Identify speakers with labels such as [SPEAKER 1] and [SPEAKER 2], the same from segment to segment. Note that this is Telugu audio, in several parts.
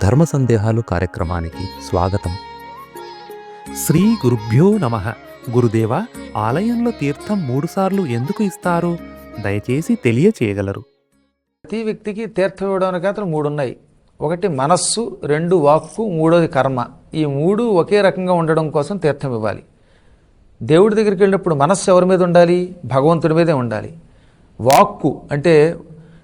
[SPEAKER 1] ధర్మ సందేహాలు కార్యక్రమానికి స్వాగతం. శ్రీ గురుభ్యో నమ. గురుదేవ ఆలయంలో తీర్థం మూడుసార్లు ఎందుకు ఇస్తారు? దయచేసి తెలియచేయగలరు.
[SPEAKER 2] ప్రతి వ్యక్తికి తీర్థం ఇవ్వడానికి అతను మూడు ఉన్నాయి. ఒకటి మనస్సు రెండు వాక్కు మూడోది కర్మ. ఈ మూడు ఒకే రకంగా ఉండడం కోసం తీర్థం ఇవ్వాలి. దేవుడి దగ్గరికి వెళ్ళినప్పుడు మనస్సు ఎవరి మీద ఉండాలి? భగవంతుడి మీదే ఉండాలి. వాక్కు అంటే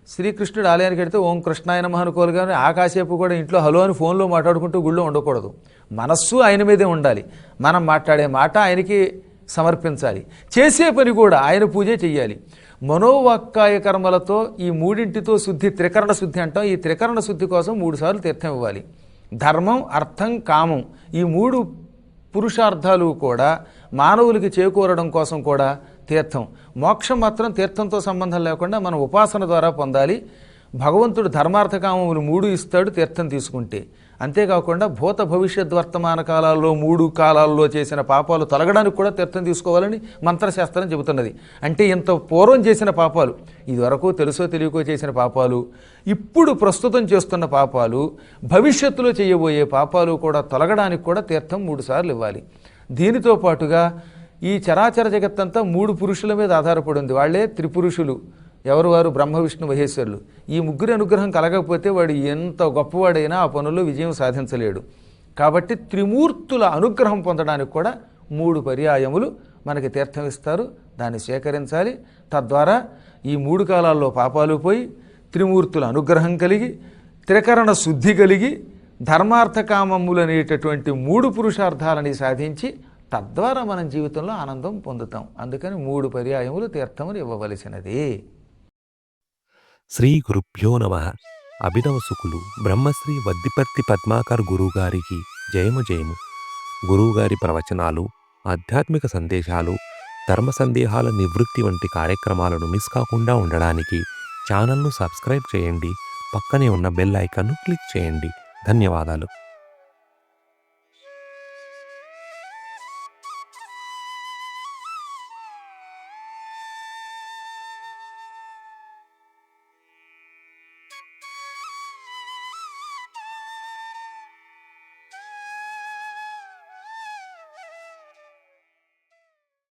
[SPEAKER 2] శ్రీకృష్ణుడు ఆలయానికి వెడితే ఓం కృష్ణాయన అనుకోవాలి కానీ ఆ కాసేపు కూడా ఇంట్లో హలో అని ఫోన్లో మాట్లాడుకుంటూ గుళ్ళో ఉండకూడదు. మనస్సు ఆయన మీదే ఉండాలి. మనం మాట్లాడే మాట ఆయనకి సమర్పించాలి. చేసే పని కూడా ఆయన పూజే చెయ్యాలి. మనోవాక్కాయ కర్మలతో ఈ మూడింటితో శుద్ధి త్రికరణ శుద్ధి అంటాం. ఈ త్రికరణ శుద్ధి కోసం మూడుసార్లు తీర్థం ఇవ్వాలి. ధర్మం అర్థం కామం ఈ మూడు పురుషార్థాలు కూడా మానవులకి చేకూరడం కోసం కూడా తీర్థం. మోక్షం మాత్రం తీర్థంతో సంబంధం లేకుండా మనం ఉపాసన ద్వారా పొందాలి. భగవంతుడు ధర్మార్థకామములు మూడు ఇస్తాడు తీర్థం తీసుకుంటే. అంతేకాకుండా భూత భవిష్యత్ వర్తమాన కాలాల్లో మూడు కాలాల్లో చేసిన పాపాలు తొలగడానికి కూడా తీర్థం తీసుకోవాలని మంత్రశాస్త్రం చెబుతున్నది. అంటే ఇంత పూర్వం చేసిన పాపాలు ఇదివరకు తెలుసో తెలియకో చేసిన పాపాలు ఇప్పుడు ప్రస్తుతం చేస్తున్న పాపాలు భవిష్యత్తులో చేయబోయే పాపాలు కూడా తొలగడానికి కూడా తీర్థం మూడుసార్లు ఇవ్వాలి. దీనితో పాటుగా ఈ చరాచర జగత్తంతా మూడు పురుషుల మీద ఆధారపడి ఉంది. వాళ్ళే త్రిపురుషులు. ఎవరు వారు? బ్రహ్మ విష్ణు మహేశ్వరులు. ఈ ముగ్గురి అనుగ్రహం కలగకపోతే వాడు ఎంత గొప్పవాడైనా ఆ పనుల్లో విజయం సాధించలేడు. కాబట్టి త్రిమూర్తుల అనుగ్రహం పొందడానికి కూడా మూడు పర్యాయములు మనకి తీర్థం ఇస్తారు దాన్ని స్వీకరించాలి తద్వారా ఈ మూడు కాలాల్లో పాపాలు పోయి త్రిమూర్తుల అనుగ్రహం కలిగి త్రికరణ శుద్ధి కలిగి ధర్మార్థకామములు అనేటటువంటి మూడు పురుషార్థాలని సాధించి తద్వారా మనం జీవితంలో ఆనందం పొందుతాం. అందుకని మూడు పర్యాయములు తీర్థములు ఇవ్వవలసినది.
[SPEAKER 1] శ్రీ గురుభ్యో నమ. అభినవ సుకులు. బ్రహ్మశ్రీ వద్దిపర్తి పద్మాకర్ గురువుగారికి జయము జయము. గురువుగారి ప్రవచనాలు ఆధ్యాత్మిక సందేశాలు ధర్మ సందేహాల నివృత్తి వంటి కార్యక్రమాలను మిస్ కాకుండా ఉండడానికి ఛానల్ను సబ్స్క్రైబ్ చేయండి. పక్కనే ఉన్న బెల్ ఐకాన్ను క్లిక్ చేయండి. ధన్యవాదాలు.